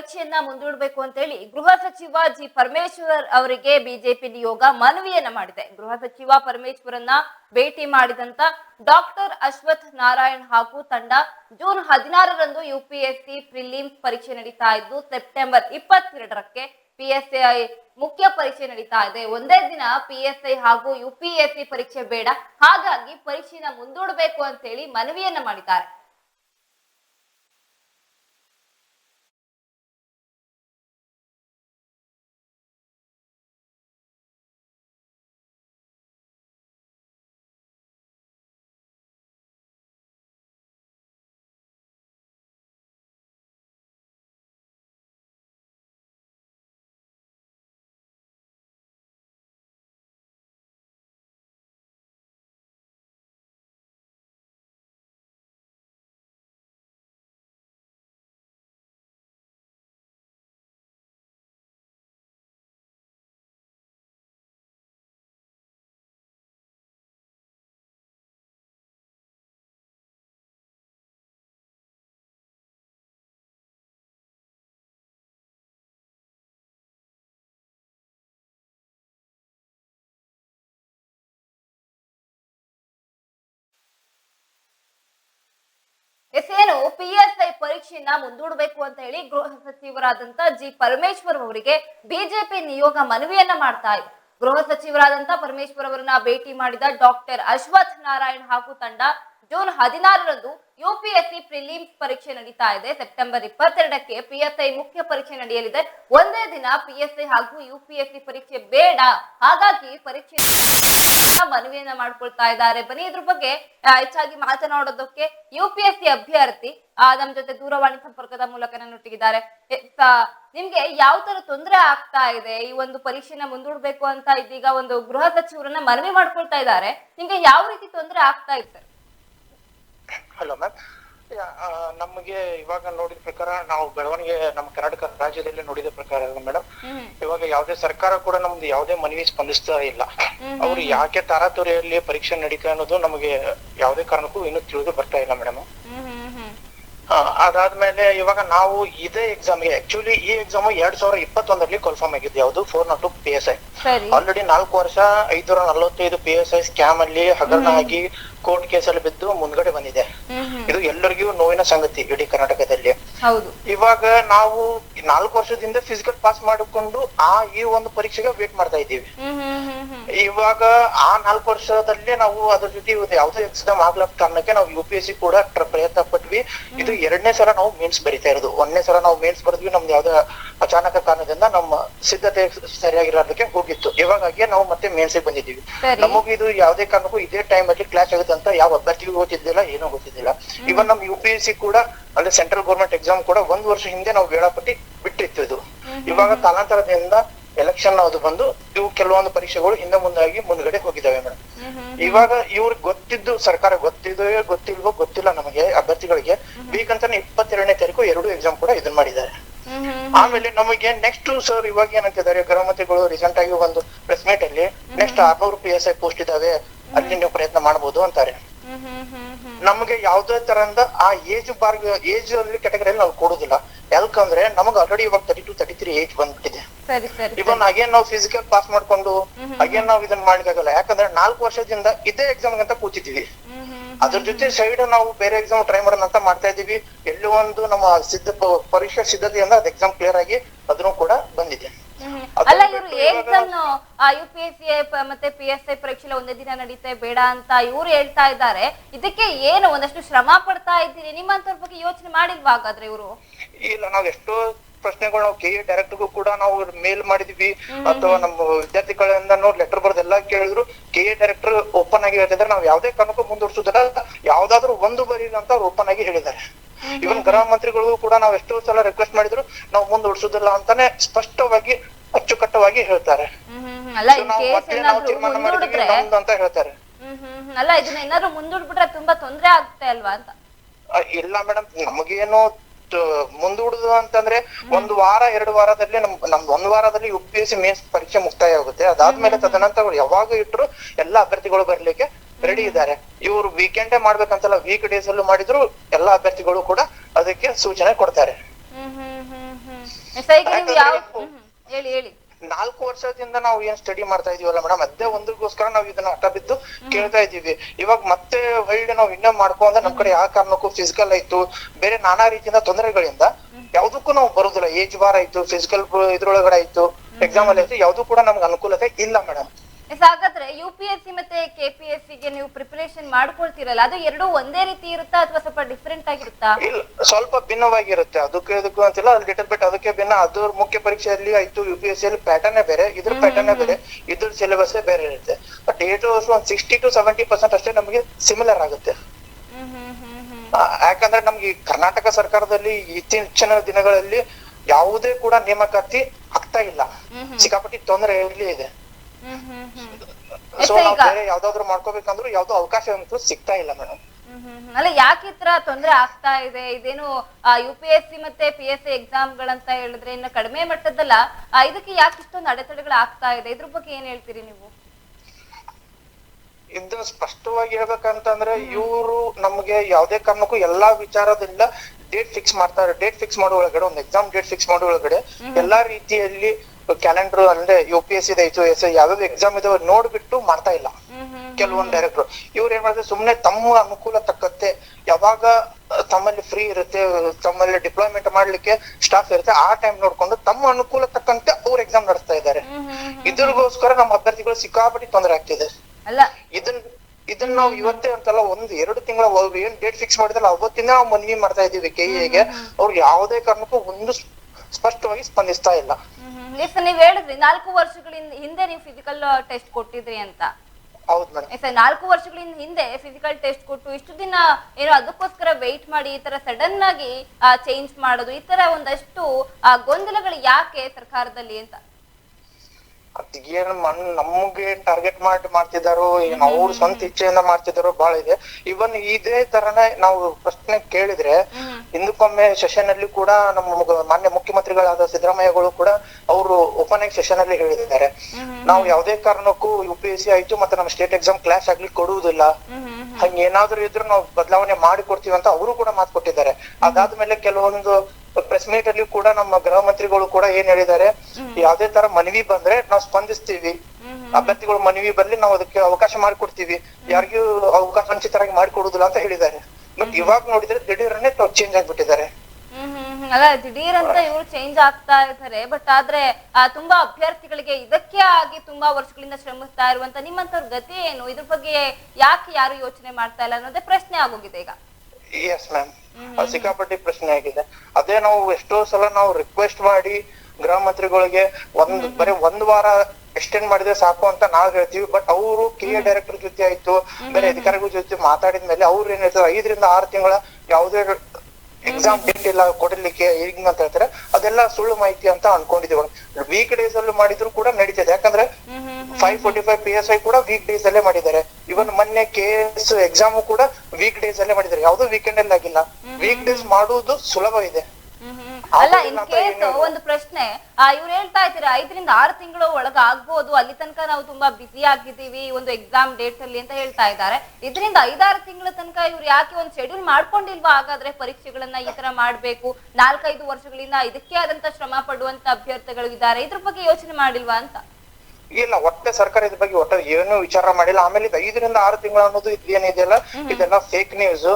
ಪರೀಕ್ಷೆಯನ್ನ ಮುಂದೂಡಬೇಕು ಅಂತ ಹೇಳಿ ಗೃಹ ಸಚಿವ ಜಿ ಪರಮೇಶ್ವರ್ ಅವರಿಗೆ ಬಿಜೆಪಿ ನಿಯೋಗ ಮನವಿಯನ್ನ ಮಾಡಿದೆ. ಗೃಹ ಸಚಿವ ಪರಮೇಶ್ವರನ್ನ ಭೇಟಿ ಮಾಡಿದಂತ ಡಾಕ್ಟರ್ ಅಶ್ವಥ್ ನಾರಾಯಣ್ ಹಾಗೂ ತಂಡ ಜೂನ್ ಹದಿನಾರರಂದು ಯುಪಿಎಸ್ಸಿ ಪ್ರಿಲಿಮ್ಸ್ ಪರೀಕ್ಷೆ ನಡೀತಾ ಇದ್ದು, ಸೆಪ್ಟೆಂಬರ್ ಇಪ್ಪತ್ತೆರಡರಕ್ಕೆ ಪಿಎಸ್ಐ ಮುಖ್ಯ ಪರೀಕ್ಷೆ ನಡೀತಾ ಇದೆ. ಒಂದೇ ದಿನ ಪಿಎಸ್ಐ ಹಾಗೂ ಯುಪಿಎಸ್ಸಿ ಪರೀಕ್ಷೆ ಬೇಡ. ಹಾಗಾಗಿ ಪರೀಕ್ಷೆನ ಮುಂದೂಡಬೇಕು ಅಂತ ಹೇಳಿ ಮನವಿಯನ್ನ ಮಾಡಿದ್ದಾರೆ. ಪರೀಕ್ಷೆಯನ್ನ ಮುಂದೂಡಬೇಕು ಅಂತ ಹೇಳಿ ಗೃಹ ಸಚಿವರಾದಂತ ಜಿ ಪರಮೇಶ್ವರ್ ಅವರಿಗೆ ಬಿಜೆಪಿ ನಿಯೋಗ ಮನವಿಯನ್ನ ಮಾಡ್ತಾ ಇದೆ. ಗೃಹ ಸಚಿವರಾದಂತ ಪರಮೇಶ್ವರ್ ಅವರನ್ನ ಭೇಟಿ ಮಾಡಿದ ಡಾಕ್ಟರ್ ಅಶ್ವಥ್ ನಾರಾಯಣ್ ಹಾಗೂ ತಂಡ ಜೂನ್ ಹದಿನಾರರಂದು ಯುಪಿಎಸ್ಸಿ ಪ್ರಿಲಿಮ್ಸ್ ಪರೀಕ್ಷೆ ನಡೀತಾ ಇದೆ. ಸೆಪ್ಟೆಂಬರ್ ಇಪ್ಪತ್ತೆರಡಕ್ಕೆ ಪಿಎಸ್ಐ ಮುಖ್ಯ ಪರೀಕ್ಷೆ ನಡೆಯಲಿದೆ. ಒಂದೇ ದಿನ ಪಿಎಸ್ಐ ಹಾಗೂ ಯುಪಿಎಸ್ಸಿ ಪರೀಕ್ಷೆ ಬೇಡ. ಹಾಗಾಗಿ ಪರೀಕ್ಷೆ ಮನವಿಯನ್ನ ಮಾಡ್ಕೊಳ್ತಾ ಇದ್ದಾರೆ. ಬನ್ನಿ ಇದ್ರ ಬಗ್ಗೆ ಹೆಚ್ಚಾಗಿ ಮಾತನಾಡೋದಕ್ಕೆ ಯುಪಿಎಸ್ಸಿ ಅಭ್ಯರ್ಥಿ ನಮ್ ಜೊತೆ ದೂರವಾಣಿ ಸಂಪರ್ಕದ ಮೂಲಕ ನನ್ನೊಟ್ಟಿಗಿದ್ದಾರೆ. ನಿಮ್ಗೆ ಯಾವ ತರ ತೊಂದರೆ ಆಗ್ತಾ ಇದೆ? ಈ ಒಂದು ಪರೀಕ್ಷೆನ ಮುಂದೂಡ್ಬೇಕು ಅಂತ ಇದೀಗ ಒಂದು ಗೃಹ ಸಚಿವರನ್ನ ಮನವಿ ಮಾಡ್ಕೊಳ್ತಾ ಇದ್ದಾರೆ. ನಿಮ್ಗೆ ಯಾವ ರೀತಿ ತೊಂದರೆ ಆಗ್ತಾ ಇದೆ? ಹಲೋ ಮ್ಯಾಮ್ ನಮಗೆ ಇವಾಗ ನೋಡಿದ ಪ್ರಕಾರ ನಾವು ಬೆಳವಣಿಗೆ ನಮ್ಮ ಕರ್ನಾಟಕ ರಾಜ್ಯದಲ್ಲಿ ನೋಡಿದ ಪ್ರಕಾರ ಮೇಡಮ್ ಇವಾಗ ಯಾವುದೇ ಸರ್ಕಾರ ಕೂಡ ನಮ್ದು ಯಾವುದೇ ಮನವಿ ಸ್ಪಂದಿಸ್ತಾ ಇಲ್ಲ. ಅವ್ರು ಯಾಕೆ ತಾರಾತುರಿಯಲ್ಲಿ ಪರೀಕ್ಷೆ ನಡೀತಾ ಅನ್ನೋದು ನಮಗೆ ಯಾವುದೇ ಕಾರಣಕ್ಕೂ ಇನ್ನೂ ತಿಳಿದು ಬರ್ತಾ ಇಲ್ಲ ಮೇಡಮ್ ಅದಾದ್ಮೇಲೆ ಇವಾಗ ನಾವು ಇದೇ ಎಕ್ಸಾಮ್ಗೆ ಆಕ್ಚುಲಿ ಈ ಎಕ್ಸಾಮ್ ಎರಡ್ ಸಾವಿರ ಇಪ್ಪತ್ತೊಂದರಲ್ಲಿ ಕನ್ಫರ್ಮ್ ಆಗಿದ್ದು ಯಾವುದು? Four naught two P S I already ನಾಲ್ಕು ವರ್ಷ ಐದೂರ ನಲವತ್ತೈದು ಪಿ ಎಸ್ ಐ ಸ್ಕ್ಯಾಮ್ ಅಲ್ಲಿ ಹಗರಣ ಆಗಿ ಕೋರ್ಟ್ ಕೇಸಲ್ಲಿ ಬಿದ್ದು ಮುಂದ್ಗಡೆ ಬಂದಿದೆ. ಇದು ಎಲ್ಲರಿಗೂ ನೋವಿನ ಸಂಗತಿ ಇಡೀ ಕರ್ನಾಟಕದಲ್ಲಿ. ಇವಾಗ ನಾವು ನಾಲ್ಕು ವರ್ಷದಿಂದ ಫಿಸಿಕಲ್ ಪಾಸ್ ಮಾಡಿಕೊಂಡು ಆ ಈ ಒಂದು ಪರೀಕ್ಷೆಗೆ ವೇಟ್ ಮಾಡ್ತಾ ಇದ್ದೀವಿ. ಇವಾಗ ಆ ನಾಲ್ಕು ವರ್ಷದಲ್ಲೇ ನಾವು ಅದ್ರ ಜೊತೆ ಯಾವುದೇ ಎಕ್ಸಾಮ್ ಆಗ್ಲಾರ್ದ ಕಾರಣಕ್ಕೆ ನಾವು ಯು ಪಿ ಎಸ್ ಸಿ ಕೂಡ ಪ್ರಯತ್ನ ಪಟ್ವಿ. ಇದು ಎರಡನೇ ಸಲ ನಾವು ಮೇನ್ಸ್ ಬರಿತಾ ಇರೋದು. ಒಂದನೇ ಸಲ ನಾವು ಮೇನ್ಸ್ ಬರೆದ್ವಿ ನಮ್ದು ಯಾವ್ದೋ ಅಚಾನಕ ಕಾರಣದಿಂದ ನಮ್ಮ ಸಿದ್ಧತೆ ಸರಿಯಾಗಿರೋದಕ್ಕೆ ಹೋಗಿತ್ತು. ಇವಾಗಾಗೆ ನಾವು ಮತ್ತೆ ಮೇನ್ಸ್ ಬಂದಿದ್ದೀವಿ. ನಮಗೂ ಇದು ಯಾವುದೇ ಕಾರಣಕ್ಕೂ ಇದೇ ಟೈಮ್ ಅಲ್ಲಿ ಕ್ಲಾಶ್ ಆಗುತ್ತೆ ಅಂತ ಯಾವ ಅಭ್ಯರ್ಥಿಗೂ ಗೊತ್ತಿದ್ದಿಲ್ಲ ಏನೂ ಗೊತ್ತಿದ್ದಿಲ್ಲ. ಇವನ್ ನಮ್ ಯು ಪಿ ಎಸ್ ಸಿ ಕೂಡ ಅಂದ್ರೆ ಸೆಂಟ್ರಲ್ ಗೌರ್ಮೆಂಟ್ ಎಕ್ಸಾಮ್ ಕೂಡ ಒಂದ್ ವರ್ಷ ಹಿಂದೆ ನಾವು ವೇಳಾಪಟ್ಟಿ ಬಿಟ್ಟಿತ್ತು ಇದು. ಇವಾಗ ಕಾಲಾಂತರದಿಂದ ಎಲೆಕ್ಷನ್ ಅದು ಬಂದು ಇವು ಕೆಲವೊಂದು ಪರೀಕ್ಷೆಗಳು ಹಿಂದೆ ಮುಂದಾಗಿ ಮುಂದ್ಗಡೆ ಹೋಗಿದಾವೆ ಮೇಡಮ್ ಇವಾಗ ಇವ್ರಿಗೆ ಗೊತ್ತಿದ್ದು ಸರ್ಕಾರ ಗೊತ್ತಿದೆಯೋ ಗೊತ್ತಿಲ್ವೋ ಗೊತ್ತಿಲ್ಲ ನಮಗೆ ಅಭ್ಯರ್ಥಿಗಳಿಗೆ. ಬೇಕಂತಾನೆ ಇಪ್ಪತ್ತೆರಡನೇ ತಾರೀಕು ಎರಡು ಎಕ್ಸಾಮ್ ಕೂಡ ಇದನ್ನ ಮಾಡಿದ್ದಾರೆ. ಆಮೇಲೆ ನಮಗೆ ನೆಕ್ಸ್ಟ್ ಸರ್ ಇವಾಗ ಏನಂತಿದ್ದಾರೆ ಗೃಹ ಮಂತ್ರಿಗಳು ರೀಸೆಂಟ್ ಆಗಿ ಒಂದು ಪ್ರೆಸ್ ಮೀಟ್ ಅಲ್ಲಿ ನೆಕ್ಸ್ಟ್ ಆರ್ನೂರು ಪಿ ಎಸ್ ಐ ಪೋಸ್ಟ್ ಇದಾವೆ ಅಲ್ಲಿ ನೀವು ಪ್ರಯತ್ನ ಮಾಡಬಹುದು ಅಂತಾರೆ. ನಮಗೆ ಯಾವ್ದೇ ತರಂದ ಆ ಏಜ್ ಬಾರ್ ಏಜ್ ಅಲ್ಲಿ ಕೆಟಗರಿಯಲ್ಲಿ ನಾವು ಕೊಡುದಿಲ್ಲ. ಯಾಕಂದ್ರೆ ನಮಗೆ ಆಲ್ರೆಡಿ ಇವಾಗ thirty two thirty three age ಬಂದ್ಬಿಟ್ಟಿದೆ. ಇವನ್ ಅಗೇನ್ ನಾವ್ ಫಿಸಿಕಲ್ ಪಾಸ್ ಮಾಡ್ಕೊಂಡು ಅಗೇನ್ ನಾವು ಇದನ್ನ ಮಾಡ್ಲಿಕ್ಕಾಗಲ್ಲ. ಯಾಕಂದ್ರೆ ನಾಲ್ಕು ವರ್ಷದಿಂದ ಇದೇ ಎಕ್ಸಾಮ್ ಅಂತ ಕೂತಿದ್ದೀವಿ ಅದ್ರ ಜೊತೆ ಸೈಡ್ ನಾವು ಬೇರೆ ಎಕ್ಸಾಮ್ ಟ್ರೈ ಮಾಡೋಣ ಅಂತ ಮಾಡ್ತಾ ಇದೀವಿ ಎಲ್ಲೋ ಒಂದು ನಮ್ಮ ಸಿದ್ಧ ಪರೀಕ್ಷೆ ಸಿದ್ಧತೆ ಸಿದ್ಧತೆಯಿಂದ ಅದ್ ಎಕ್ಸಾಮ್ ಕ್ಲಿಯರ್ ಆಗಿ ಅದನ್ನು ಕೂಡ ಬಂದಿದೆ. ಅಲ್ಲ ಇವರು exam U P S C ಮತ್ತೆ ಪಿ ಎಸ್ ಐ ಪರೀಕ್ಷೆ ಒಂದೇ ದಿನ ನಡೀತೆ ಬೇಡ ಅಂತ ಇವ್ರು ಹೇಳ್ತಾ ಇದ್ದಾರೆ. ಇದಕ್ಕೆ ಏನು ಒಂದಷ್ಟು ಶ್ರಮ ಪಡ್ತಾ ಇದ್ದೀರಿ? ನಿಮ್ಮಂತವ್ರ ಬಗ್ಗೆ ಯೋಚನೆ ಮಾಡಿಲ್ವಾ ಹಾಗಾದ್ರೆ ಇವರು? ಇಲ್ಲ ನಾವ್ ಎಷ್ಟೋ ಪ್ರಶ್ನೆಗಳು ನಾವು ಕೆ ಎ ಡೈರೆಕ್ಟರ್ಗೂ ಕೂಡ ನಾವು ಮೇಲ್ ಮಾಡಿದ್ವಿ. ಅಥವಾ ನಮ್ಮ ವಿದ್ಯಾರ್ಥಿಗಳಿಂದ ಲೆಟರ್ ಬರ್ದೆಲ್ಲ ಕೇಳಿದ್ರು. ಕೆ ಎ ಡೈರೆಕ್ಟರ್ ಓಪನ್ ಆಗಿ ಹೇಳಿದ್ರೆ ನಾವು ಯಾವ್ದೇ ಕಾರಣಕ್ಕೂ ಮುಂದುವರ್ಸುದಿಲ್ಲ. ಯಾವ್ದಾದ್ರು ಒಂದು ಬರೀರಿ ಅಂತ ಅವ್ರು ಓಪನ್ ಆಗಿ ಹೇಳಿದ್ದಾರೆ. ಇವನ್ ಗೃಹ ಮಂತ್ರಿಗಳಿಗೂ ಕೂಡ ನಾವು ಎಷ್ಟೋ ಸಲ ರಿಕ್ವೆಸ್ಟ್ ಮಾಡಿದ್ರು ನಾವು ಮುಂದುವರ್ಸುದಿಲ್ಲ ಅಂತಾನೆ ಸ್ಪಷ್ಟವಾಗಿ ಅಚ್ಚುಕಟ್ಟವಾಗಿ ಹೇಳ್ತಾರೆ. ಅಂತ ಹೇಳ್ತಾರೆ. ಅಲ್ಲ ಇದನ್ನ ಏನಾದ್ರು ಮುಂದೂಡ್ಬಿಟ್ರೆ ತುಂಬಾ ತೊಂದ್ರೆ ಆಗುತ್ತೆ ಅಲ್ವಾ ಅಂತ? ಇಲ್ಲ ಮೇಡಮ್ ನಮಗೇನು ಮುಂದೂಡುದು ಅಂತಂದ್ರೆ ಒಂದು ವಾರ ಎರಡು ವಾರದಲ್ಲಿ ನಮ್ ಒಂದು ಒಂದ್ ವಾರದಲ್ಲಿ U P S C mains ಪರೀಕ್ಷೆ ಮುಕ್ತಾಯ ಆಗುತ್ತೆ ಅದಾದ್ಮೇಲೆ ತದನಂತರ ಯಾವಾಗ ಇಟ್ರು ಎಲ್ಲಾ ಅಭ್ಯರ್ಥಿಗಳು ಬರ್ಲಿಕ್ಕೆ ರೆಡಿ ಇದ್ದಾರೆ. ಇವರು ವೀಕೆಂಡೇ ಮಾಡ್ಬೇಕಂತಲ್ಲ ವೀಕ್ ಡೇಸ್ ಅಲ್ಲೂ ಮಾಡಿದ್ರು ಎಲ್ಲಾ ಅಭ್ಯರ್ಥಿಗಳು ಕೂಡ ಅದಕ್ಕೆ ಸೂಚನೆ ಕೊಡ್ತಾರೆ. ಹೇಳಿ ಹೇಳಿ. ನಾಲ್ಕು ವರ್ಷದಿಂದ ನಾವು ಏನ್ ಸ್ಟಡಿ ಮಾಡ್ತಾ ಇದೀವಲ್ಲ ಮೇಡಮ್ ಅದೇ ಒಂದಕ್ಕೋಸ್ಕರ ನಾವು ಇದನ್ನ ಹಠ ಬಿದ್ದು ಕೇಳ್ತಾ ಇದೀವಿ ಇವಾಗ ಮತ್ತೆ ವೈಲ್ಡ್ ನಾವು ಇನ್ನೂ ಮಾಡ್ಕೊಂಡ್ರೆ ನಮ್ ಕಡೆ ಯಾವ ಕಾರಣಕ್ಕೂ ಫಿಸಿಕಲ್ ಆಯ್ತು ಬೇರೆ ನಾನಾ ರೀತಿಯಿಂದ ತೊಂದರೆಗಳಿಂದ ಯಾವ್ದಕ್ಕೂ ನಾವು ಬರುದಿಲ್ಲ. ಏಜ್ ಬಾರ್ ಆಯ್ತು ಫಿಸಿಕಲ್ ಇದ್ರೊಳಗಡೆ ಆಯ್ತು ಎಕ್ಸಾಮ್ ಅಲ್ಲಿ ಆಯ್ತು ಯಾವ್ದು ಕೂಡ ನಮ್ಗೆ ಅನುಕೂಲತೆ ಇಲ್ಲ ಮೇಡಮ್ ಎಸ್ ಹಾಗಾದ್ರೆ ಯು ಪಿ ಎಸ್ ಸಿ ಮತ್ತೆ ಕೆ ಪಿ ಎಸ್ಗೆ ನೀವು ಪ್ರಿಪರೇಷನ್ ಮಾಡ್ಕೊಳ್ತೀರಲ್ಲ ಅದು ಎರಡು ಒಂದೇ ರೀತಿ ಇರುತ್ತಾ ಅಥವಾ ಸ್ವಲ್ಪ ಡಿಫ್ರೆಂಟ್ ಆಗಿರುತ್ತಾ? ಇಲ್ಲ ಸ್ವಲ್ಪ ಭಿನ್ನವಾಗಿರುತ್ತೆ. ಅದಕ್ಕೆ ಇದಕ್ಕೂ ಅಂತಿಲ್ಲ ಲಿಟಲ್ ಬಿಟ್ ಅದಕ್ಕೆ ಭಿನ್ನ. ಅದ್ರ ಮುಖ್ಯ ಪರೀಕ್ಷೆಯಲ್ಲಿ ಆಯ್ತು U P S C pattern ಬೇರೆ ಇದ್ರ ಪ್ಯಾಟರ್ನ್ ಬೇರೆ ಇದ್ರ ಸಿಲೆಬಸ್ ಬೇರೆ ಇರುತ್ತೆ. ಬಟ್ ಏಟ್ ಒಂದ್ ಸಿಕ್ಸ್ಟಿ ಟು ಸೆವೆಂಟಿ ಪರ್ಸೆಂಟ್ ಅಷ್ಟೇ ನಮಗೆ ಸಿಮಿಲರ್ ಆಗುತ್ತೆ. ಯಾಕಂದ್ರೆ ನಮ್ಗೆ ಈ ಕರ್ನಾಟಕ ಸರ್ಕಾರದಲ್ಲಿ ಇತ್ತೀಚಿನ ದಿನಗಳಲ್ಲಿ ಯಾವುದೇ ಕೂಡ ನೇಮಕಾತಿ ಆಗ್ತಾ ಇಲ್ಲ. ಸಿಕ್ಕಾಪಟ್ಟಿ ತೊಂದರೆ ಇಲ್ಲಿ ಇದೆ. ಯಾವ್ದಾದ್ರು ಮಾಡ್ಕೋಬೇಕಂದ್ರು ಯಾವ್ದು ಅವಕಾಶ ಅಂತೂ ಸಿಗ್ತಾ ಇಲ್ಲ ಮೇಡಮ್. ಅಲ್ಲ ಯಾಕೆ ಈ ತರ ತೊಂದರೆ ಆಗ್ತಾ ಇದೆ ಇದೇನು ಯು ಪಿ ಎಸ್ ಸಿ ಮತ್ತೆ ಪಿ ಎಸ್ ಸಿ ಎಕ್ಸಾಮ್ಗಳಂತ ಹೇಳಿದ್ರೆ ಇನ್ನು ಕಡಿಮೆ ಮಟ್ಟದಲ್ಲ ಇದಕ್ಕೆ ಯಾಕೆ ಇಷ್ಟೊಂದು ಅಡೆತಡೆಗಳು ಆಗ್ತಾ ಇದೆ ಇದ್ರ ಬಗ್ಗೆ ಏನ್ ಹೇಳ್ತೀರಿ ನೀವು ಇದು ಸ್ಪಷ್ಟವಾಗಿ ಹೇಳ್ಬೇಕಂತಂದ್ರೆ ಇವರು ನಮ್ಗೆ ಯಾವ್ದೇ ಕಾರಣಕ್ಕೂ ಎಲ್ಲಾ ವಿಚಾರದಿಂದ ಡೇಟ್ ಫಿಕ್ಸ್ ಮಾಡ್ತಾರೆ ಡೇಟ್ ಫಿಕ್ಸ್ ಮಾಡೋ ಒಳಗಡೆ ಒಂದು ಎಕ್ಸಾಮ್ ಡೇಟ್ ಫಿಕ್ಸ್ ಮಾಡೋ ಒಳಗಡೆ ಎಲ್ಲಾ ರೀತಿಯಲ್ಲಿ ಕ್ಯಾಲೆಂಡರ್ ಅಂದ್ರೆ ಯು ಪಿ ಎಸ್ ಸಿ ಯಾವ ಎಸ್ ಯಾವ್ಯಾವ ಎಕ್ಸಾಮ್ ಇದಾವೆ ನೋಡ್ಬಿಟ್ಟು ಮಾಡ್ತಾ ಇಲ್ಲ. ಕೆಲವೊಂದು ಡೈರೆಕ್ಟರ್ ಇವ್ರು ಏನ್ ಮಾಡ್ತಾರೆ ಸುಮ್ನೆ ತಮ್ಮ ಅನುಕೂಲ ತಕ್ಕಂತೆ ಯಾವಾಗ ತಮ್ಮಲ್ಲಿ ಫ್ರೀ ಇರುತ್ತೆ ತಮ್ಮಲ್ಲಿ ಡಿಪ್ಲಾಯ್ಮೆಂಟ್ ಮಾಡ್ಲಿಕ್ಕೆ ಸ್ಟಾಫ್ ಇರುತ್ತೆ ಆ ಟೈಮ್ ನೋಡ್ಕೊಂಡು ತಮ್ಮ ಅನುಕೂಲ ತಕ್ಕಂತೆ ಅವ್ರು ಎಕ್ಸಾಮ್ ನಡೆಸ್ತಾ ಇದ್ದಾರೆ. ಇದ್ರಿಗೋಸ್ಕರ ನಮ್ಮ ಅಭ್ಯರ್ಥಿಗಳು ಸಿಕ್ಕಾಪಟ್ಟಿ ತೊಂದರೆ ಆಗ್ತಿದೆ. ಇದನ್ ಇದನ್ನ ನಾವು ಇವತ್ತೇ ಅಂತಲ್ಲ ಒಂದ್ ಎರಡು ತಿಂಗಳ ಏನ್ ಡೇಟ್ ಫಿಕ್ಸ್ ಮಾಡಿದಲ್ಲ ಅವತ್ತಿಂದ ನಾವು ಮನವಿ ಮಾಡ್ತಾ ಇದೀವಿ ಕೆಇಎಗೆ ಅವ್ರು ಯಾವುದೇ ಕಾರಣಕ್ಕೂ ಒಂದು ಸ್ಪಷ್ಟವಾಗಿ ಸ್ಪಂದಿಸ್ತಾ ಇಲ್ಲ. ಎಸ್ ನೀವ್ ಹೇಳಿದ್ರಿ ನಾಲ್ಕು ವರ್ಷಗಳಿಂದ ಹಿಂದೆ ನೀವು ಫಿಸಿಕಲ್ ಟೆಸ್ಟ್ ಕೊಟ್ಟಿದ್ರಿ ಅಂತ. ಹೌದು ಮೇಡಮ್ ಎಸ್ ನಾಲ್ಕು ವರ್ಷಗಳಿಂದ ಹಿಂದೆ ಫಿಸಿಕಲ್ ಟೆಸ್ಟ್ ಕೊಟ್ಟು ಇಷ್ಟು ದಿನ ಏನೋ ಅದಕ್ಕೋಸ್ಕರ ವೆಯ್ಟ್ ಮಾಡಿ ಈ ತರ ಸಡನ್ ಆಗಿ ಚೇಂಜ್ ಮಾಡೋದು ಈ ತರ ಒಂದಷ್ಟು ಆ, ಗೊಂದಲಗಳು ಯಾಕೆ ಸರ್ಕಾರದಲ್ಲಿ ಅಂತ. ಅದ್ ಏನ್ ಮನ್ ನಮ್ಗೆ ಟಾರ್ಗೆಟ್ ಮಾಡಿ ಮಾಡ್ತಿದಾರೋ ಏನ್ ಅವ್ರ ಸ್ವಂತ ಇಚ್ಛೆಯಿಂದ ಮಾಡ್ತಿದಾರೋ ಬಹಳ ಇದೆ. ಇವನ್ ಇದೇ ತರನೇ ನಾವು ಪ್ರಶ್ನೆ ಕೇಳಿದ್ರೆ ಹಿಂದಕ್ಕೊಮ್ಮೆ ಸೆಷನ್ ಅಲ್ಲಿ ಕೂಡ ನಮ್ಮ ಮಾನ್ಯ ಮುಖ್ಯಮಂತ್ರಿಗಳಾದ ಸಿದ್ದರಾಮಯ್ಯಗಳು ಕೂಡ ಅವರು ಓಪನ್ ಆಗಿ ಸೆಷನ್ ಅಲ್ಲಿ ಹೇಳಿದ್ದಾರೆ ನಾವು ಯಾವುದೇ ಕಾರಣಕ್ಕೂ ಯು ಪಿ ಎಸ್ ಸಿ ಆಯ್ತು ಮತ್ತೆ ನಮ್ಮ ಸ್ಟೇಟ್ ಎಕ್ಸಾಮ್ ಕ್ಲಾಸ್ ಆಗ್ಲಿಕ್ಕೆ ಕೊಡುವುದಿಲ್ಲ. ಹಂಗೇನಾದ್ರೂ ಇದ್ರೂ ನಾವು ಬದಲಾವಣೆ ಮಾಡಿ ಕೊಡ್ತೀವಿ ಅಂತ ಅವರು ಕೂಡ ಮಾತು ಕೊಟ್ಟಿದ್ದಾರೆ. ಅದಾದ್ಮೇಲೆ ಕೆಲವೊಂದು ಪ್ರೆಸ್ ಮೀಟ್ ಅಲ್ಲಿ ಕೂಡ ನಮ್ಮ ಗೃಹ ಮಂತ್ರಿಗಳು ಕೂಡ ಏನ್ ಹೇಳಿದ್ದಾರೆ ಯಾವ್ದೇ ತರ ಮನವಿ ಬಂದ್ರೆ ನಾವು ಸ್ಪಂದಿಸ್ತೀವಿ. ಅಭ್ಯರ್ಥಿಗಳು ಮನವಿ ಬರ್ಲಿ ನಾವು ಅದಕ್ಕೆ ಅವಕಾಶ ಮಾಡಿಕೊಡ್ತೀವಿ. ಯಾರಿಗೂ ಅವಕಾಶ ವಂಚಿತರಾಗಿ ಮಾಡಿಕೊಡುದಿಲ್ಲ ಅಂತ ಹೇಳಿದ್ದಾರೆ. ಬಟ್ ಇವಾಗ ನೋಡಿದ್ರೆ ದಿಢೀರನೆ ಚೇಂಜ್ ಆಗ್ಬಿಟ್ಟಿದ್ದಾರೆ. ಅಲ್ಲ ದಿಢೀರ್ ಅಂತ ಇವ್ರು ಚೇಂಜ್ ಆಗ್ತಾ ಇದ್ದಾರೆ. ಬಟ್ ಆದ್ರೆ ಆ, ತುಂಬಾ ಅಭ್ಯರ್ಥಿಗಳಿಗೆ ಇದಕ್ಕೆ ಆಗಿ ತುಂಬಾ ವರ್ಷಗಳಿಂದ ಶ್ರಮಿಸ್ತಾ ಇರುವಂತ ನಿಮ್ಮಂತವ್ರ ಗತಿ ಏನು? ಇದ್ರ ಬಗ್ಗೆ ಯಾಕೆ ಯಾರು ಯೋಚನೆ ಮಾಡ್ತಾ ಇಲ್ಲ ಅನ್ನೋದೇ ಪ್ರಶ್ನೆ ಆಗೋಗಿದೆ ಈಗ. ಎಸ್ ಮ್ಯಾಮ್ ಸಿಕ್ಕಾಪಟ್ಟಿ ಪ್ರಶ್ನೆ ಆಗಿದೆ. ಅದೇ ನಾವು ಎಷ್ಟೋ ಸಲ ನಾವು ರಿಕ್ವೆಸ್ಟ್ ಮಾಡಿ ಗೃಹ ಮಂತ್ರಿಗಳಿಗೆ ಒಂದ್ ಬರೀ ಒಂದ್ ವಾರ ಎಕ್ಸ್ಟೆಂಡ್ ಮಾಡಿದ್ರೆ ಸಾಕು ಅಂತ ನಾವ್ ಹೇಳ್ತೀವಿ ಬಟ್ ಅವರು ಕೆ ಎ ಡೈರೆಕ್ಟರ್ ಜೊತೆ ಆಯ್ತು ಬೇರೆ ಅಧಿಕಾರಿಗಳ ಜೊತೆ ಮಾತಾಡಿದ್ಮೇಲೆ ಅವ್ರು ಏನ್ ಹೇಳ್ತಾರೆ ಐದರಿಂದ ಆರು ತಿಂಗಳ ಯಾವುದೇ ಎಕ್ಸಾಮ್ ಡೇಟ್ ಎಲ್ಲ ಕೊಡಲಿಕ್ಕೆ ಹಿಂಗ್ ಅಂತ ಹೇಳ್ತಾರೆ. ಅದೆಲ್ಲ ಸುಳ್ಳು ಮಾಹಿತಿ ಅಂತ ಅನ್ಕೊಂಡಿದೀವಿ ವೀಕ್ ಡೇಸ್ ಅಲ್ಲಿ ಮಾಡಿದ್ರು ಕೂಡ ನಡೀತದೆ. ಯಾಕಂದ್ರೆ five forty five P S I ಕೂಡ ವೀಕ್ ಡೇಸ್ ಅಲ್ಲೇ ಮಾಡಿದ್ದಾರೆ. ಇವನ್ ಮೊನ್ನೆ ಕೆ ಎಸ್ ಎಕ್ಸಾಮ್ ಕೂಡ ವೀಕ್ ಡೇಸ್ ಅಲ್ಲೇ ಮಾಡಿದ್ದಾರೆ. ಯಾವ್ದು ವೀಕೆಂಡ್ ಅಲ್ಲಿ ಆಗಿಲ್ಲ ವೀಕ್ ಡೇಸ್ ಮಾಡುವುದು ಸುಲಭ ಇದೆ. ಅಲ್ಲ ಇನ್ ಕೇಸ್. ಒಂದು ಪ್ರಶ್ನೆ ಆ ಇವ್ರು ಹೇಳ್ತಾ ಇದ್ದೀರಾ ಐದರಿಂದ ಆರು ತಿಂಗಳು ಒಳಗ ಆಗ್ಬೋದು ಅಲ್ಲಿ ತನಕ ನಾವು ತುಂಬಾ ಬ್ಯುಸಿ ಆಗಿದ್ದೀವಿ ಒಂದು ಎಕ್ಸಾಮ್ ಡೇಟ್ಸ್ ಅಲ್ಲಿ ಅಂತ ಹೇಳ್ತಾ ಇದ್ದಾರೆ. ಇದರಿಂದ ಐದಾರು ತಿಂಗಳ ತನಕ ಇವ್ರು ಯಾಕೆ ಒಂದು ಶೆಡ್ಯೂಲ್ ಮಾಡ್ಕೊಂಡಿಲ್ವಾ? ಹಾಗಾದ್ರೆ ಪರೀಕ್ಷೆಗಳನ್ನ ಈ ತರ ಮಾಡ್ಬೇಕು ನಾಲ್ಕೈದು ವರ್ಷಗಳಿಂದ ಇದಕ್ಕೆ ಆದಂತ ಶ್ರಮ ಪಡುವಂತ ಅಭ್ಯರ್ಥಿಗಳು ಇದ್ದಾರೆ ಇದ್ರ ಬಗ್ಗೆ ಯೋಚನೆ ಮಾಡಿಲ್ವಾ ಅಂತ? ಇಲ್ಲ ಒಟ್ಟೆ ಸರ್ಕಾರ ಇದ್ರ ಬಗ್ಗೆ ಒಟ್ಟೆ ಏನು ವಿಚಾರ ಮಾಡಿಲ್ಲ. ಆಮೇಲೆ ಇದು ಐದರಿಂದ ಆರು ತಿಂಗಳು ಅನ್ನೋದು ಇದ್ ಏನಿದೆಯಲ್ಲ ಇದೆಲ್ಲ ಫೇಕ್ ನ್ಯೂಸ್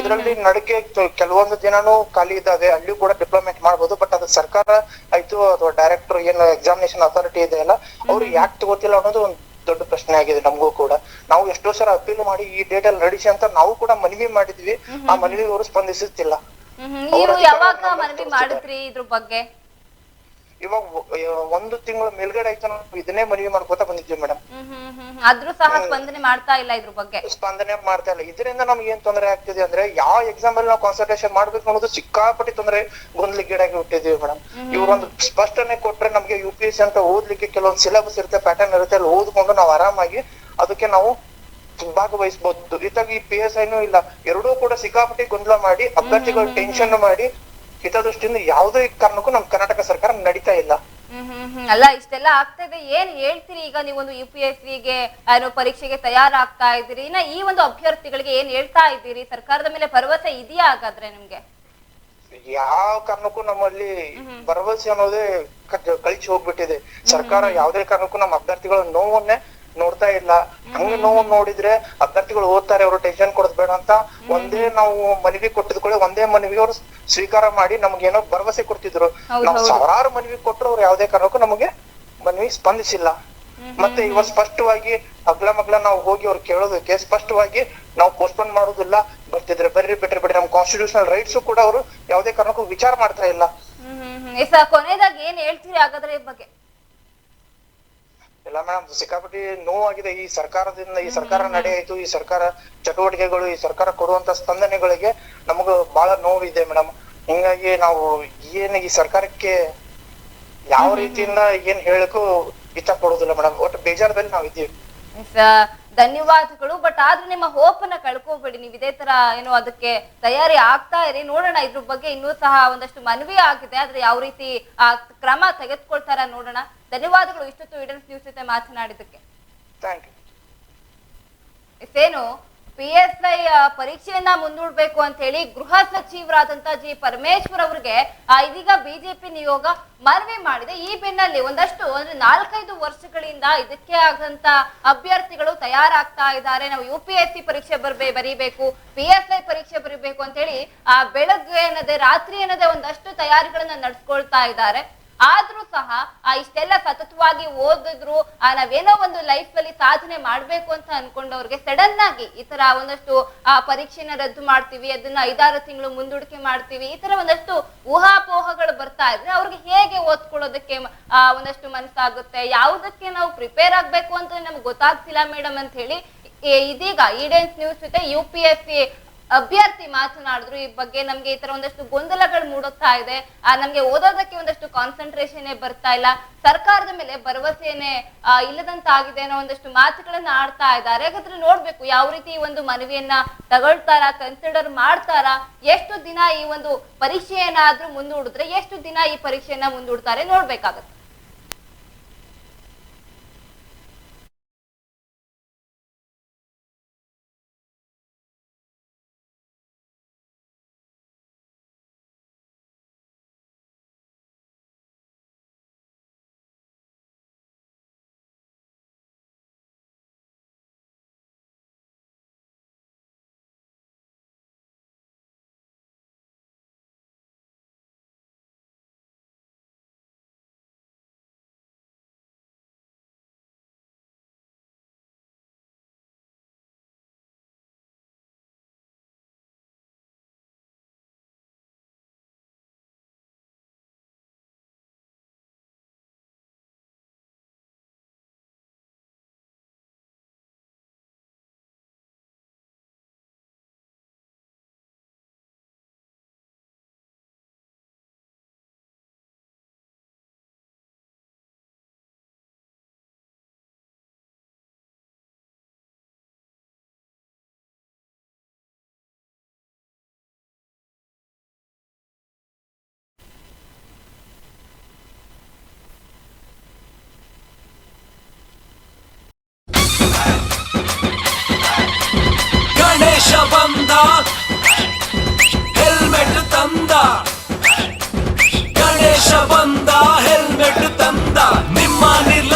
ಇದರಲ್ಲಿ ನಡಕೆ ಕೆಲವೊಂದು ದಿನಾನು ಖಾಲಿ ಇದ್ದಾವೆ. ಅಲ್ಲಿ ಕೂಡ ಡಿಪ್ಲೊಮೆಂಟ್ ಮಾಡ್ಬೋದು. ಬಟ್ ಅದು ಸರ್ಕಾರ ಆಯ್ತು ಅಥವಾ ಡೈರೆಕ್ಟರ್ ಏನು ಎಕ್ಸಾಮಿನೇಷನ್ ಅಥಾರಿಟಿ ಇದೆ ಅಲ್ಲ ಅವ್ರು ಯಾಕೆ ತಗೋತಿಲ್ಲ ಅನ್ನೋದು ಒಂದು ದೊಡ್ಡ ಪ್ರಶ್ನೆ ಆಗಿದೆ ನಮಗೂ ಕೂಡ. ನಾವು ಎಷ್ಟೋ ಸಲ ಅಪೀಲ್ ಮಾಡಿ ಈ ಡೇಟ್ ಅಲ್ಲಿ ನಡೆಸಿ ಅಂತ ನಾವು ಕೂಡ ಮನವಿ ಮಾಡಿದ್ವಿ. ಆ ಮನವಿ ಅವರು ಸ್ಪಂದಿಸುತ್ತಿಲ್ಲ. ನೀವು ಯಾವಾಗ ಮನವಿ ಮಾಡಿದ್ರಿ ಇದ್ರ ಬಗ್ಗೆ? ಇವಾಗ ಒಂದು ತಿಂಗಳ ಮೇಲ್ಗಡೆ ಆಯ್ತು ನಾವು ಇದನ್ನೇ ಮನವಿ ಮಾಡ್ಕೋತಾ ಬಂದಿದ್ವಿ ಮೇಡಮ್. ಆದ್ರೂ ಸಹ ಸ್ಪಂದನೆ ಮಾಡ್ತಾ ಇಲ್ಲ ಇದ್ರ ಬಗ್ಗೆ. ಸ್ಪಂದನೆ ಮಾಡ್ತಾ ಇಲ್ಲ. ಇದರಿಂದ ನಮ್ಗೆ ಏನ್ ತೊಂದರೆ ಆಗ್ತಿದೆ ಅಂದ್ರೆ ಯಾವ ಎಕ್ಸಾಮ್ ಅಲ್ಲಿ ನಾವು ಕಾನ್ಸಂಟ್ರೇಷನ್ ಮಾಡ್ಬೇಕು ಅನ್ನೋದು ಸಿಕ್ಕಾಪಟ್ಟಿ ತೊಂದರೆ ಗೊಂದಲಿಗೀಡಾಗಿ ಹುಟ್ಟಿದ್ವಿ ಮೇಡಮ್ ಇವ್ರೊಂದು ಸ್ಪಷ್ಟನೆ ಕೊಟ್ರೆ ನಮ್ಗೆ ಯು ಪಿ ಎಸ್ ಸಿ ಅಂತ ಓದ್ಲಿಕ್ಕೆ ಕೆಲವೊಂದು ಸಿಲೆಬಸ್ ಇರುತ್ತೆ ಪ್ಯಾಟರ್ನ್ ಇರುತ್ತೆ ಅಲ್ಲಿ ಓದ್ಕೊಂಡು ನಾವು ಆರಾಮಾಗಿ ಅದಕ್ಕೆ ನಾವು ಭಾಗವಹಿಸಬಹುದು ಇತ್ತಾಗಿ ಪಿ ಎಸ್ ಐನೂ ಇಲ್ಲ. ಎರಡೂ ಕೂಡ ಸಿಕ್ಕಾಪಟ್ಟಿ ಗೊಂದಲ ಮಾಡಿ ಅಭ್ಯರ್ಥಿಗಳು ಟೆನ್ಷನ್ ಮಾಡಿ ಹಿತದೃಷ್ಟಿಯಿಂದ ಯಾವುದೇ ಕಾರಣಕ್ಕೂ ನಮ್ ಕರ್ನಾಟಕ ಸರ್ಕಾರ ನಡೀತಾ ಇಲ್ಲ. ಹ್ಮ್ ಹ್ಮ್ ಹ್ಮ್. ಅಲ್ಲ ಇಷ್ಟೆಲ್ಲ ಆಗ್ತಾ ಇದೆ. ಏನ್ ಹೇಳ್ತೀರಿ? ಈಗ ನೀವೊಂದು ಯು ಪಿ ಎಸ್ ಸಿಗೆ ಏನೋ ಪರೀಕ್ಷೆಗೆ ತಯಾರಾಗ್ತಾ ಇದ್ದೀರಿ. ಇನ್ನ ಈ ಒಂದು ಅಭ್ಯರ್ಥಿಗಳಿಗೆ ಏನ್ ಹೇಳ್ತಾ ಇದ್ದೀರಿ? ಸರ್ಕಾರದ ಮೇಲೆ ಭರವಸೆ ಇದೆಯಾ ಹಾಗಾದ್ರೆ ನಿಮ್ಗೆ? ಯಾವ ಕಾರಣಕ್ಕೂ ನಮ್ಮಲ್ಲಿ ಭರವಸೆ ಅನ್ನೋದೇ ಕಳಿಸಿ ಕಳಚಿ ಹೋಗ್ಬಿಟ್ಟಿದೆ. ಸರ್ಕಾರ ಯಾವುದೇ ಕಾರಣಕ್ಕೂ ನಮ್ಮ ಅಭ್ಯರ್ಥಿಗಳ ನೋವನ್ನೇ ನೋಡ್ತಾ ಇಲ್ಲ. ಹಂಗ ನೋವು ನೋಡಿದ್ರೆ ಅಭ್ಯರ್ಥಿಗಳು ಓದ್ತಾರೆ ಅವರು ಟೆನ್ಷನ್ ಕೊಡೋದ್ ಬೇಡ ಅಂತ ಒಂದೇ ನಾವು ಮನವಿ ಕೊಟ್ಟಿದ್ಕೊಳ್ಳಿ ಕೂಡ ಒಂದೇ ಮನವಿ ಅವ್ರು ಸ್ವೀಕಾರ ಮಾಡಿ ನಮ್ಗೇನೋ ಭರವಸೆ ಕೊಡ್ತಿದ್ರು. ನಾವು ಸಾವಿರಾರು ಮನವಿ ಕೊಟ್ಟರು ಅವ್ರು ಯಾವ್ದೇ ಕಾರಣಕ್ಕೂ ನಮಗೆ ಮನವಿ ಸ್ಪಂದಿಸಿಲ್ಲ. ಮತ್ತೆ ಇವಾಗ ಸ್ಪಷ್ಟವಾಗಿ ಅಗ್ಲ ಮಗ್ಲ ನಾವು ಹೋಗಿ ಅವ್ರು ಕೇಳೋದಕ್ಕೆ ಸ್ಪಷ್ಟವಾಗಿ ನಾವು ಪೋಸ್ಟ್ಪೋನ್ ಮಾಡೋದಿಲ್ಲ. ಬರ್ತಿದ್ರೆ ಬರ್ರಿ ಬಿಟ್ರಿ ಬಿಡ್ರಿ. ನಮ್ ಕಾನ್ಸ್ಟಿಟ್ಯೂಷನಲ್ ರೈಟ್ಸ್ ಕೂಡ ಅವರು ಯಾವ್ದೇ ಕಾರಣಕ್ಕೂ ವಿಚಾರ ಮಾಡ್ತಾ ಇಲ್ಲ. ಕೊನೆಯದಾಗಿ ಏನ್ ಹೇಳ್ತೀರಿ ಹಾಗಾದ್ರೆ ಈ ಬಗ್ಗೆ? ಇಲ್ಲ ಮೇಡಮ್ ಸಿಕ್ಕಾಪಟ್ಟಿ ನೋವಾಗಿದೆ. ಈ ಸರ್ಕಾರದಿಂದ ಈ ಸರ್ಕಾರ ನಡೆಯಿತು ಈ ಸರ್ಕಾರ ಚಟುವಟಿಕೆಗಳು ಈ ಸರ್ಕಾರ ಕೊಡುವಂತ ಸ್ಪಂದನೆಗಳಿಗೆ ನಮಗ ಬಹಳ ನೋವಿದೆ ಮೇಡಮ್. ಹಿಂಗಾಗಿ ನಾವು ಏನ್ ಈ ಸರ್ಕಾರಕ್ಕೆ ಯಾವ ರೀತಿಯಿಂದ ಏನ್ ಹೇಳಕ್ಕೂ ಇಷ್ಟ ಪಡುದಿಲ್ಲ ಮೇಡಮ್. ಒಟ್ಟ ಬೇಜಾರದಲ್ಲಿ ನಾವ್ ಇದ್ದೀವಿ ಧನ್ಯವಾದಗಳು. ಬಟ್ ಆದ್ರೂ ನಿಮ್ಮ ಹೋಪ್ ಅನ್ನ ಕಳ್ಕೋಬೇಡಿ. ನೀವು ಇದೇ ತರ ಏನು ಅದಕ್ಕೆ ತಯಾರಿ ಆಗ್ತಾ ಇರಿ. ನೋಡೋಣ ಇದ್ರ ಬಗ್ಗೆ ಇನ್ನೂ ಸಹ ಒಂದಷ್ಟು ಮನವಿ ಆಗಿದೆ. ಆದ್ರೆ ಯಾವ ರೀತಿ ಆ ಕ್ರಮ ತೆಗೆದುಕೊಳ್ತಾರ ನೋಡೋಣ. ಧನ್ಯವಾದಗಳು. ಇಷ್ಟೊತ್ತು ಇಡನ್ಸ್ ನ್ಯೂಸ್ ಜೊತೆ ಮಾತನಾಡಿದಕ್ಕೆ ಇಷ್ಟೇನು ಪಿ ಎಸ್ ಐ ಪರೀಕ್ಷೆಯನ್ನ ಮುಂದೂಡ್ಬೇಕು ಅಂತ ಹೇಳಿ ಗೃಹ ಸಚಿವರಾದಂತ ಜಿ. ಪರಮೇಶ್ವರ್ ಅವರಿಗೆ ಇದೀಗ ಬಿಜೆಪಿ ನಿಯೋಗ ಮನವಿ ಮಾಡಿದೆ. ಈ ಬೆನ್ನಲ್ಲಿ ಒಂದಷ್ಟು, ಅಂದ್ರೆ ನಾಲ್ಕೈದು ವರ್ಷಗಳಿಂದ ಇದಕ್ಕೆ ಆಗಂತ ಅಭ್ಯರ್ಥಿಗಳು ತಯಾರಾಗ್ತಾ ಇದ್ದಾರೆ. ನಾವು ಯು ಸಿ ಪರೀಕ್ಷೆ ಬರ್ಬೇ, ಬರೀಬೇಕು ಪಿ ಎಸ್ ಐ ಪರೀಕ್ಷೆ ಬರೀಬೇಕು ಅಂತ ಹೇಳಿ, ಆ, ಬೆಳಗ್ಗೆ ಏನದೆ, ರಾತ್ರಿ ಏನದೆ ಒಂದಷ್ಟು ತಯಾರಿಗಳನ್ನ ನಡ್ಸ್ಕೊಳ್ತಾ ಇದ್ದಾರೆ. ಆದ್ರೂ ಸಹ ಆ ಇಷ್ಟೆಲ್ಲ ಸತತವಾಗಿ ಓದಿದ್ರು, ಆ ನಾವೇನೋ ಒಂದು ಲೈಫ್ ಅಲ್ಲಿ ಸಾಧನೆ ಮಾಡ್ಬೇಕು ಅಂತ ಅನ್ಕೊಂಡವ್ರಿಗೆ ಸಡನ್ ಆಗಿ ಈ ತರ ಒಂದಷ್ಟು, ಆ ಪರೀಕ್ಷೆನ ರದ್ದು ಮಾಡ್ತೀವಿ, ಅದನ್ನ ಐದಾರು ತಿಂಗಳು ಮುಂದೂಡಿಕೆ ಮಾಡ್ತೀವಿ, ಈ ತರ ಒಂದಷ್ಟು ಊಹಾಪೋಹಗಳು ಬರ್ತಾ ಇದ್ರೆ ಅವ್ರಿಗೆ ಹೇಗೆ ಓದ್ಕೊಳ್ಳೋದಕ್ಕೆ, ಆ, ಒಂದಷ್ಟು ಮನಸ್ಸಾಗುತ್ತೆ? ಯಾವುದಕ್ಕೆ ನಾವು ಪ್ರಿಪೇರ್ ಆಗ್ಬೇಕು ಅಂತ ನಮ್ಗೆ ಗೊತ್ತಾಗ್ತಿಲ್ಲ ಮೇಡಮ್ ಅಂತ ಹೇಳಿ ಇದೀಗ ಈಡೆನ್ಸ್ ನ್ಯೂಸ್ ಜೊತೆ ಯು ಪಿ ಎಸ್ ಸಿ ಅಭ್ಯರ್ಥಿ ಮಾತನಾಡಿದ್ರು. ಈ ಬಗ್ಗೆ ನಮ್ಗೆ ಈ ತರ ಒಂದಷ್ಟು ಗೊಂದಲಗಳು ಮೂಡುತ್ತಾ ಇದೆ. ಆ ನಮ್ಗೆ ಓದೋದಕ್ಕೆ ಒಂದಷ್ಟು ಕಾನ್ಸಂಟ್ರೇಷನ್ ಬರ್ತಾ ಇಲ್ಲ. ಸರ್ಕಾರದ ಮೇಲೆ ಭರವಸೆನೆ ಆ, ಇಲ್ಲದಂತಾಗಿದೆ ಅನ್ನೋ ಒಂದಷ್ಟು ಮಾತುಗಳನ್ನ ಆಡ್ತಾ ಇದ್ದಾರೆ. ಹಾಗಾದ್ರೆ ನೋಡ್ಬೇಕು ಯಾವ ರೀತಿ ಈ ಒಂದು ಮನವಿಯನ್ನ ತಗೊಳ್ತಾರ ಕನ್ಸಿಡರ್ ಮಾಡ್ತಾರ? ಎಷ್ಟು ದಿನ ಈ ಒಂದು ಪರೀಕ್ಷೆಯನ್ನಾದ್ರೂ ಮುಂದೂಡಿದ್ರೆ ಎಷ್ಟು ದಿನ ಈ ಪರೀಕ್ಷೆಯನ್ನ ಮುಂದೂಡ್ತಾರೆ ನೋಡ್ಬೇಕಾಗತ್ತೆ.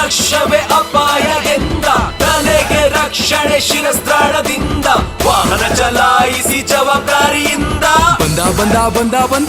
ನಿರ್ಲಕ್ಷ್ಯವೇ ಅಪಾಯ ಎಂದ. ತಲೆಗೆ ರಕ್ಷಣೆ ಶಿರಸ್ತ್ರಾಣದಿಂದ. ವಾಹನ ಚಲಾಯಿಸಿ ಜವಾಬ್ದಾರಿಯಿಂದ. ಬಂದ ಬಂದ ಬಂದ ಬಂದ.